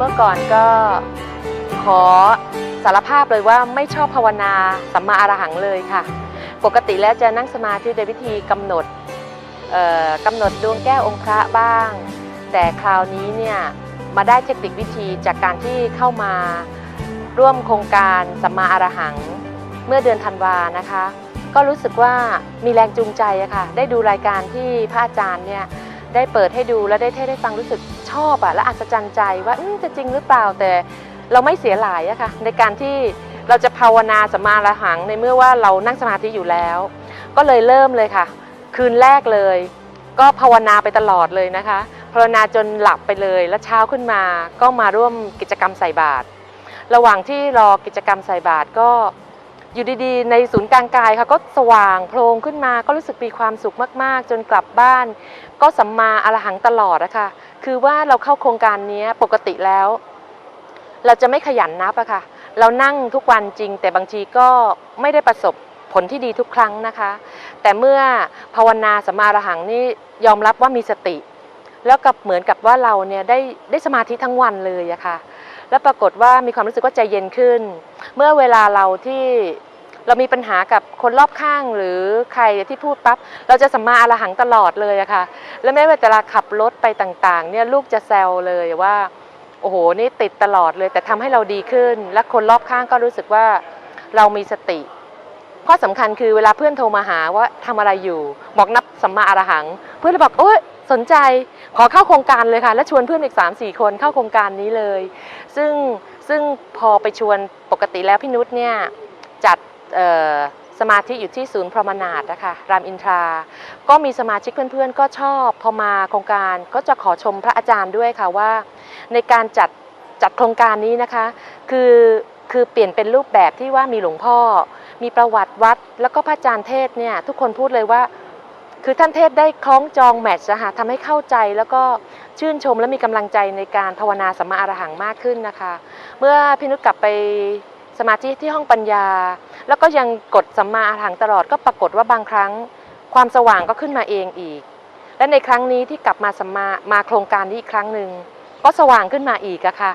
เมื่อก่อนก็ขอสารภาพเลยว่าไม่ชอบภาวนาสัมมาอรหังเลยค่ะ ปกติแล้วจะนั่งสมาธิโดยวิธีกำหนดกำหนดดวงแก้วองค์พระบ้าง แต่คราวนี้เนี่ยมาได้เทคนิควิธีจากการที่เข้ามาร่วมโครงการสัมมาอรหัง เมื่อเดือนธันวานะคะ ก็รู้สึกว่ามีแรงจูงใจอะค่ะ ได้ดูรายการที่พระอาจารย์เนี่ยได้เปิดให้ดูและได้เทศได้ฟังรู้สึก ชอบอะและอัศจรรย์ใจว่าจะจริงหรือเปล่าแต่เราไม่เสียหลายอะค่ะในการที่เราจะภาวนาสัมมาอรหังในเมื่อว่าเรานั่งสมาธิอยู่แล้ว ก็เลยเริ่มเลยค่ะ คืนแรกเลย ก็ภาวนาไปตลอดเลยนะคะภาวนาจนหลับไปเลยแล้วเช้าขึ้นมาก็มาร่วมกิจกรรมใส่บาตรระหว่างที่รอกิจกรรมใส่บาตรก็อยู่ดีๆ ในศูนย์กลางกายค่ะก็สว่างโพลงขึ้นมาก็รู้สึกมีความสุขมากๆ จนกลับบ้าน ก็สัมมาอรหังตลอดอะคะ คือว่าเราเข้าโครงการนี้ปกติแล้ว เราจะไม่ขยันนับอะค่ะ เรานั่งทุกวันจริง แต่บางทีก็ไม่ได้ประสบผลที่ดีทุกครั้งนะคะ แต่เมื่อภาวนาสัมมาอรหังนี่ยอมรับว่ามีสติ แล้วกับเหมือนกับว่าเราเนี่ยได้ได้สมาธิทั้งวันเลยอะค่ะ แล้วปรากฏว่ามีความรู้สึกว่าใจเย็นขึ้น เมื่อเวลาเราที่ เรามีปัญหากับคนรอบข้างหรือใครที่พูดปั๊บเราจะสัมมาอรหังตลอดเลยอะค่ะ แล้วแม้ว่าเวลาขับรถไปต่างๆ เนี่ยลูกจะแซวเลยว่า โอ้โหนี่ติดตลอดเลย แต่ทำให้เราดีขึ้น และคนรอบข้างก็รู้สึกว่าเรามีสติข้อสำคัญคือเวลาเพื่อนโทรมาหาว่าทำอะไรอยู่ บอกนับสัมมาอรหัง เพื่อนเลยบอกโอ้ยสนใจขอเข้าโครงการเลยค่ะ และชวนเพื่อนอีก3 4 คนเข้าโครงการนี้เลย ซึ่งซึ่งพอไปชวนปกติแล้วพี่นุชเนี่ยจัด สมาธิอยู่ที่ศูนย์พรหมนาถนะคะรามอินทรา ก็มีสมาชิกเพื่อนๆ ก็ชอบพอมาโครงการก็จะขอชมพระอาจารย์ด้วยค่ะว่า ในการจัดจัดโครงการนี้นะคะ คือคือเปลี่ยนเป็นรูปแบบที่ว่ามีหลวงพ่อ มีประวัติวัด แล้วก็พระอาจารย์เทศเนี่ยทุกคนพูดเลยว่า คือท่านเทศได้คล้องจองแมทช์อะคะทำให้เข้าใจแล้วก็ชื่นชมและมีกำลังใจในการภาวนาสัมมาอรหังมากขึ้นนะคะ เมื่อพี่นุชกลับไป สมาธิที่ห้องปัญญา แล้วก็ยังกดสัมมาอรหังตลอดก็ปรากฏว่าบางครั้ง ความสว่างก็ขึ้นมาเองอีก และในครั้งนี้ที่กลับมาสัมมามาโครงการนี้อีกครั้งหนึ่งก็สว่างขึ้นมาอีกอะค่ะ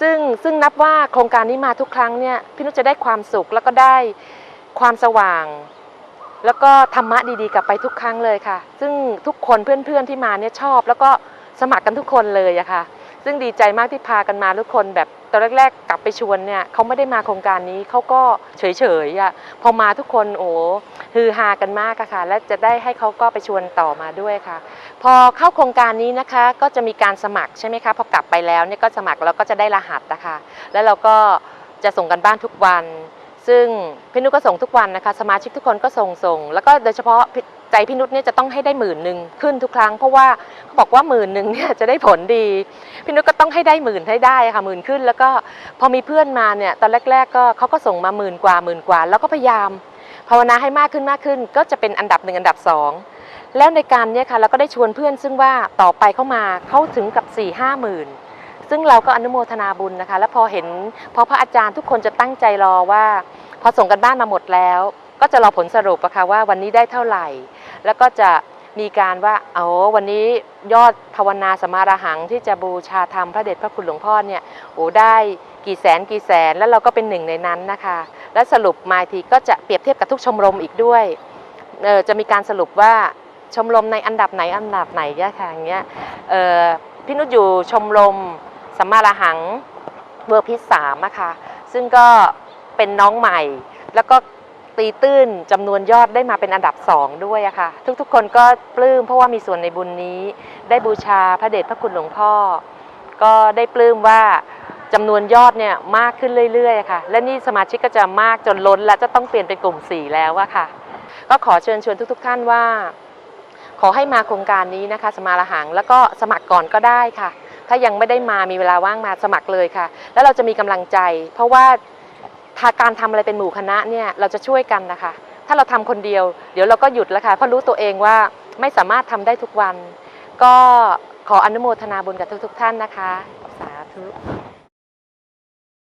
ซึ่งซึ่งนับว่าโครงการนี้มาทุกครั้งเนี่ยพี่นุชจะได้ความสุขแล้วก็ได้ความสว่าง แล้วก็ธรรมะดีๆกลับไปทุกครั้งเลยค่ะ ซึ่งทุกคนเพื่อนๆที่มาเนี่ยชอบ แล้วก็สมัครกันทุกคนเลยอะค่ะ ซึ่งดีใจมากที่พากันมาทุกคนแบบ ตอนแรกๆ กลับไปชวนเนี่ยเขาไม่ได้มาโครงการนี้เขาก็เฉยๆอะพอมาทุกคนโอ้ฮือฮากันมากอะค่ะ และจะได้ให้เขาก็ไปชวนต่อมาด้วยค่ะ พอเข้าโครงการนี้นะคะก็จะมีการสมัครใช่ไหมคะพอกลับไปแล้วเนี่ยก็สมัครแล้วก็จะได้รหัสนะคะแล้วเราก็จะส่งกันบ้านทุกวัน ซึ่งพี่นุชก็ส่งทุกวันนะคะ สมาชิกทุกคนก็ส่งส่ง แล้วก็โดยเฉพาะใจพี่นุชเนี่ยจะต้องให้ได้หมื่นหนึ่งขึ้นทุกครั้ง เพราะว่าเขาบอกว่าหมื่นหนึ่งเนี่ยจะได้ผลดี พี่นุชก็ต้องให้ได้หมื่นให้ได้ค่ะหมื่นขึ้น แล้วก็พอมีเพื่อนมาเนี่ยตอนแรก ๆ ก็เขาก็ส่งมาหมื่นกว่าหมื่นกว่า แล้วก็พยายามภาวนาให้มากขึ้นมากขึ้น ก็จะเป็นอันดับหนึ่งอันดับสองแล้วในการเนี่ยค่ะเราก็ได้ชวนเพื่อนซึ่งว่าต่อไปเข้ามาเขาถึงกับ4ี่ห้าหมื่น ซึ่งเราก็อนุโมทนาบุญนะคะ แล้วพอเห็นพอพระอาจารย์ทุกคนจะตั้งใจรอว่า พอส่งกันบ้านมาหมดแล้ว ก็จะรอผลสรุปอะค่ะว่าวันนี้ได้เท่าไหร่ แล้วก็จะมีการว่าเอาวันนี้ยอดภาวนาสมารหังที่จะบูชาธรรมพระเดชพระคุณหลวงพ่อเนี่ยโอ้ได้กี่แสนกี่แสนแล้วเราก็เป็นหนึ่งในนั้นนะคะ และสรุปมาทีก็จะเปรียบเทียบกับทุกชมรมอีกด้วยเออจะมีการสรุปว่าชมรมในอันดับไหนอันดับไหนเนี่ยค่ะอย่างเงี้ยเออพี่นุชอยู่ชมรม สมารหังเวอร์พิสสามอะค่ะซึ่งก็เป็นน้องใหม่ แล้วก็ตีตื้นจำนวนยอดได้มาเป็นอันดับสองด้วยอะค่ะ ทุกๆ คนก็ปลื้มเพราะว่ามีส่วนในบุญนี้ ได้บูชาพระเดชพระคุณหลวงพ่อ ก็ได้ปลื้มว่าจำนวนยอดเนี่ยมากขึ้นเรื่อยๆค่ะ และนี่สมาชิกก็จะมากจนล้น และจะต้องเปลี่ยนเป็นกลุ่มสี่แล้วอะค่ะ ก็ขอเชิญชวนทุก ๆ ท่านว่า ขอให้มาโครงการนี้นะคะ สมาละหังแล้วก็สมัครก่อนก็ได้ค่ะ ถ้ายังไม่ได้มามีเวลาว่างมาสมัครเลยค่ะ แล้วเราจะมีกำลังใจ เพราะว่าทาการทำอะไรเป็นหมู่คณะเนี่ยเราจะช่วยกันนะคะ ถ้าเราทำคนเดียว เดี๋ยวเราก็หยุดแล้วค่ะเพราะรู้ตัวเองว่าไม่สามารถทำได้ทุกวัน ก็ขออนุโมทนาบุญกับทุกๆ ท่านนะคะ สาธุ